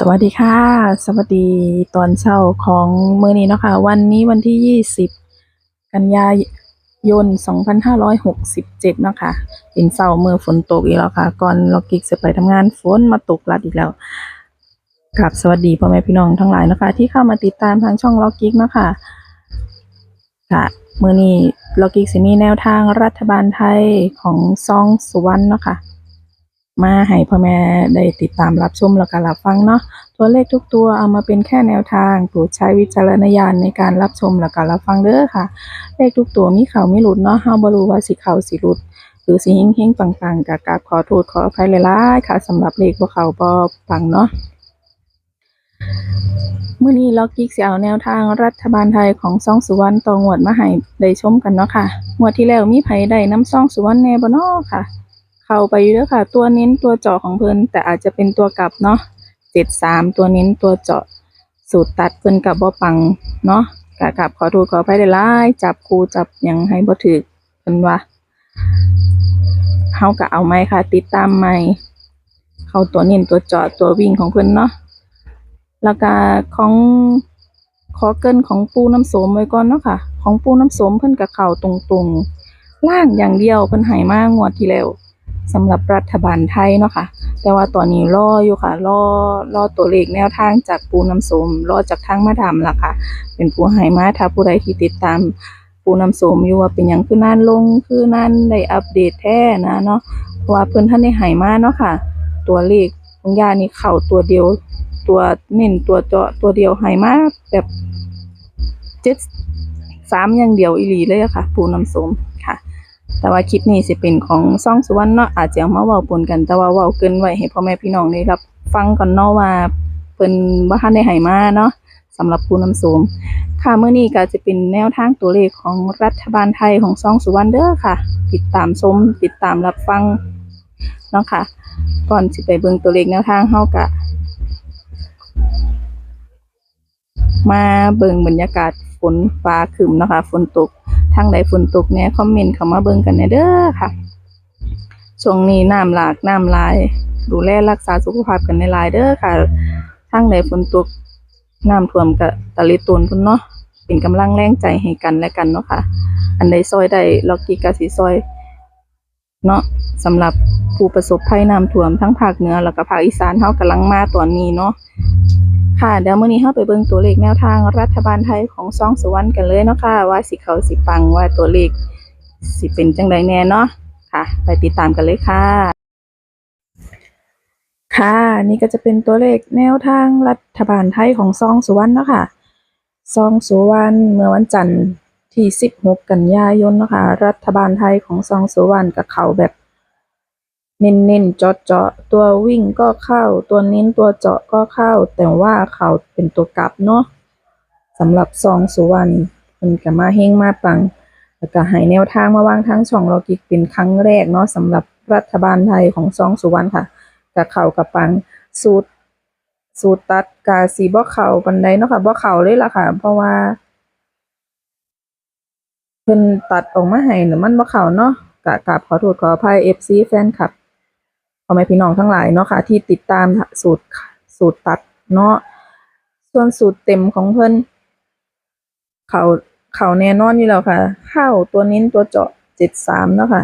สวัสดีค่ะ สวัสดีตอนเช้าของมื้อนี้เนาะค่ะวันนี้วันที่ 20 กันยายน 2567เนาะค่ะเป็นเช้าเมื้อฝนตกอีกแล้วค่ะ ก่อนเรากิกจะไปทำงานฝนมาตกลัดอีกแล้วกับสวัสดีพ่อแม่พี่น้องทั้งหลายนะคะ ที่เข้ามาติดตามทางช่องล็อกกิกนะคะค่ะมื้อนี้ล็อกกิกสิมีแนวทางรัฐบาลไทยของซองสุวรรณเนาะค่ะ มาให้พ่อแม่ได้ติดตามรับชมแล้วก็รับฟังเนาะตัวเลขทุกตัวเอามาเป็นแค่แนวทางโปรดใช้วิจารณญาณในการรับชมแล้วก็รับฟังเด้อค่ะ เลขทุกตัวมีเขาไม่หลุดเนาะเฮาบ่รู้ว่าสิเขาสิหลุด หรือสิเฮงๆปังๆก็กราบขอโทษขออภัยหลายๆค่ะสำหรับเลขบ่เขาบ่ปังเนาะเมื้อนี้ล็อกกิ๊กเสิเอาแนวทางรัฐบาลไทยของซ่องสุวรรณต่องวดมาให้ได้ชมกันเนาะค่ะงวดที่แล้วมีไผได้น้ำซ่องสุวรรณแน่บ่เนาะค่ะ เข้าไปอยู่ด้อค่ะ ตัวเน้นตัวเจาะของเพิ่นแต่อาจจะเป็นตัวกลับเนาะเจ็ดสามตัวเน้นตัวเจาะสูตรตัดเพิ่นกับบ่ปังเนาะกะกับขอโทษขออภัยได้หลายจับครูจับยังให้บ่ถูกเพิ่นว่าเฮาก็เอาไม้ค่ะ ติดตามไม้เข้าตัวเน้นตัวเจาะตัววิ่งของเพิ่นเนาะแล้วก็ของขอเกินของปูน้ำโสมไว้ก่อนเนาะค่ะ ของปูน้ำโสมเพิ่นก็เข้าตรงๆล่างอย่างเดียวเพิ่นให้มากงวดที่แล้ว สำหรับรัฐบาลไทยเนาะค่ะ แต่ว่าตอนนี้รออยู่ค่ะรอรอตัวเลขแนวทางจากปูน้ำส้มรอจากทางมาดามล่ะค่ะ เป็นผู้ให้มาถ้าผู้ใดที่ติดตามปูน้ำส้มอยู่ว่าเป็นหยังคือนั่นลงคือนั่นได้อัปเดตแท้นะเนาะเพราะว่าเพิ่อนท่านได้ให้มาเนาะค่ะ ตัวเลขของยานี่เข้าตัวเดียวตัวเน้นตัวเจาะตัวเดียวให้มาแบบเจ็ดสามอย่างเดียวอีหลีเลยอะค่ะ ปูน้ำส้ม แต่ว่าคลิปนี้สิเป็นของซ่องสุวรรณเนาะอาจจะเอามาเว้าปนกันแต่ว่าเว้าเกินไว้ให้พ่อแม่พี่น้องได้รับ ฟังก่อนเนาะว่าเพิ่นบ่ทันได้ให้มาเนาะสำหรับผู้นำโสมค่ะเมื้อนี้ก็จะเป็นแนวทางตัวเลขของรัฐบาลไทยของซ่องสุวรรณเด้อค่ะ ติดตามชมติดตามรับฟังเนาะค่ะ ก่อนสิไปเบิ่งตัวเลขแนวทางเฮาก็มาเบิ่งบรรยากาศฝนฟ้าครึ้มนะคะฝนตก ทางใดฝนตกเนี่ยคอมเมนต์เข้ามาเบิ่งกันแหน่เด้อค่ะช่วงนี้น้ำหลากน้ำลาย ดูแลรักษาสุขภาพกันในลายเด้อค่ะทางใดฝนตกน้ำท่วมก็ตะลิตนพุ่นเนาะเป็นกำลังแรงใจให้กันและกันเนาะค่ะ อันใดซอยได้ล็อกกี้กสิซอย เนาะสำหรับผู้ประสบภัยน้ำท่วมทั้งภาคเหนือแล้วก็ภาคอีสานเฮากำลังมาตอนนี้เนาะ ค่ะเดี๋ยวมื้อนี้เฮาไปเบิ่งตัวเลขแนวทางรัฐบาลไทยของซองสุวรรณกันเลยเนาะค่ะว่าสิเขาสิปังว่าตัวเลขสิเป็นจังไดแน่เนาะค่ะ ไปติดตามกันเลยค่ะ ค่ะนี่ก็จะเป็นตัวเลขแนวทางรัฐบาลไทยของซองสุวรรณเนาะค่ะซองสุวรรณเมื่อวันจันทร์ที่ 16 กันยายนเนาะค่ะรัฐบาลไทยของซองสุวรรณกับเขาแบบ เน้นๆเจาะเจาะๆตัววิ่งก็เข้า ตัวเน้นตัวเจาะก็เข้า แต่ว่าเขาเป็นตัวกลับเนาะสำหรับซองสุวรรณมันก็มาเฮงมาปัง แล้วก็ให้แนวทางมาวางทั้งช่องเรากิกเป็นครั้งแรกเนาะสำหรับรัฐบาลไทยของซองสุวรรณค่ะกับเข้ากับปังสูตรสูตรตัดกาสีบ่เข้าปานใดเนาะค่ะบ่เข้าเลยล่ะค่ะ เพราะว่าเพิ่นตัดออกมาให้น่ะมันบ่เข้าเนาะกะกราบขอโทษขออภัย FC แฟนคลับ พ่อแม่พี่น้องทั้งหลายเนาะค่ะ ที่ติดตามสูตรสูตรตัดเนาะส่วนสูตรเต็มของเพิ่นเขาเขาแน่นอนอยู่แล้วค่ะ เข้าตัวเน้นตัวเจาะ73เนาะค่ะ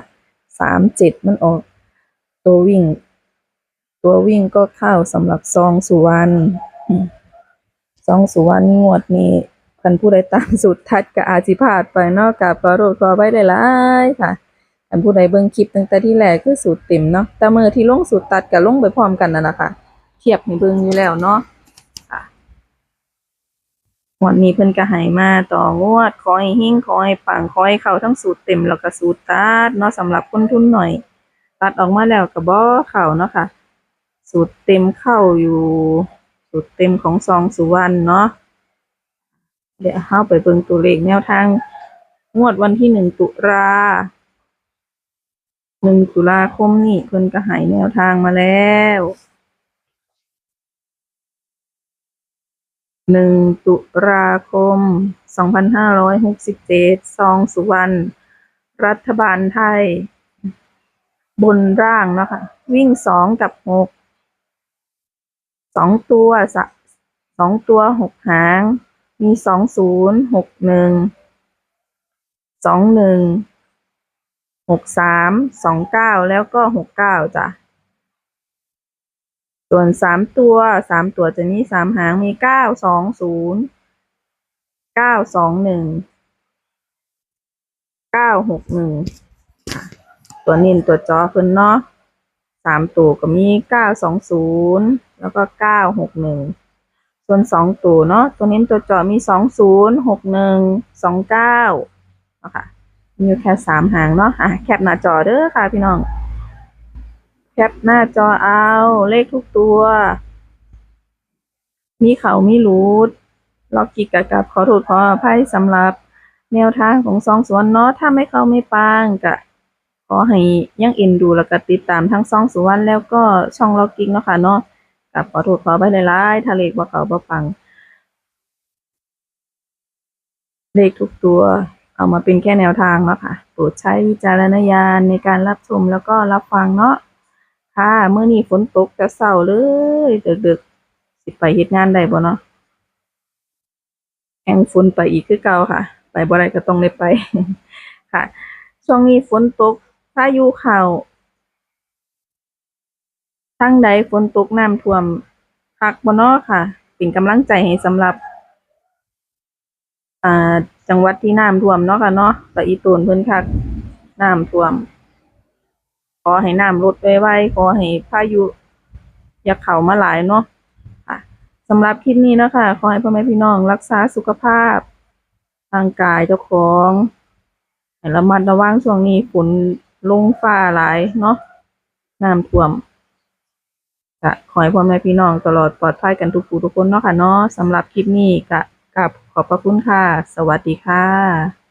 37มันออก ตัววิ่ง ตัววิ่งก็เข้าสำหรับซองสุวรรณซองสุวรรณงวดนี้คันผู้ใดตามสูตรทัดก็อาจิพาดไปเนาะกับขอโทษขอไว้หลายค่ะ คันผู้ใดเบิ่งคลิปตั้งแต่ที่แรกคือสูตรเต็มเนาะแต่เมื้อที่ลงสูตรตัดก็ลงไปพร้อมกันนั่นนะค่ะเทียบให้เบิ่งอยู่แล้วเนาะงวดนี้เพิ่นก็ให้มาต่องวดขอให้เฮงขอให้ปังขอให้เข้าทั้งสูตรเต็มแล้วก็สูตรตัดเนาะสำหรับคนทุนหน่อย ตัดออกมาแล้วก็บ่เข้าเนาะค่ะ สูตรเต็มเข้าอยู่ สูตรเต็มของซองสุวรรณเนาะเดี๋ยวเข้าไปเบิ่งตัวเลขแนวทาง งวดวันที่หนึ่งตุลา หนึ่งตุลาคมนี่เพิ่นก็หายแนวทางมาแล้วหนึ่งตุลาคมสองพันห้าร้อยหกสิบเจ็ดซองสุวรรณ รัฐบาลไทย บนร่างนะคะ วิ่งสองกับหก สองตัวสสองตัวหกหาง มีสองศูนย์หกหนึ่ง สองหนึ่ง หกสามสองเก้าแล้วก็หกเก้าจ้ะ ส่วนสามตัวสามตัวจะมีสามหางมีเก้าสองศูนย์เก้าสองหนึ่งเก้าหกหนึ่งตัวนินตัวจอเพิ่นเนาะสามตัวก็มีเก้าสองศูนย์แล้วก็เก้าหกหนึ่งส่วนสองตัวเนาะตัวนินตัวจอมีสองศูนย์หกหนึ่งสองเก้านะคะ มีอยู่แค่สามหางเนาะอะแคปหน้าจอเด้อค่ะพี่น้อง แคปหน้าจอเอาเลขทุกตัว มีเขามีรูดล็อกกิกกับกับขอโทษขออภัยสำหรับแนวทางของซองสวนเนาะถ้าไม่เข้าไม่ปางก็ขอให้ยังเอ็นดูแล้วก็ติดตามทั้งซองสุวรรณแล้วก็ช่องล็อกกิกเนาะค่ะเนาะกับขอโทษขออภัยหลายๆถ้าเลขบ่เขาบ่ปัง เลขทุกตัว เอามาเป็นแค่แนวทางเนาะค่ะโปรดใช้วิจารณญาณในการรับชมแล้วก็รับฟังเนาะค่ะเมื่อนี้ฝนตกแต่เช้าเลยดึกๆสิไปเฮ็ดงานได้บ่เนาะแห่งฝนไปอีกคือเก่าค่ะ ไปบ่ได้ก็ต้องได้ไปค่ะ ช่วงนี้ฝนตกพายุเข้าทางใดฝนตกน้ำท่วมคักบ่เนาะค่ะ เป็นกำลังใจให้สำหรับอ่าจังหวัดที่น้ำท่วมเนาะค่ะเนาะตะอีตูนเพิ่นคักน้ำท่วม ขอให้น้ำลดไวๆขอให้พายุอย่าเข้ามาหลายเนาะค่ะสำหรับคลิปนี้เนาะค่ะขอให้พ่อแม่พี่น้องรักษาสุขภาพร่างกายเจ้าของให้ระมัดระวังช่วงนี้ฝนลงฟ้าหลายเนาะน้ำท่วมก็ขอให้พ่อแม่พี่น้องตลอดปลอดภัยกันทุกผู้ทุกคนเนาะค่ะเนาะสำหรับคลิปนี้ก็ กับขอบพระคุณค่ะ สวัสดีค่ะ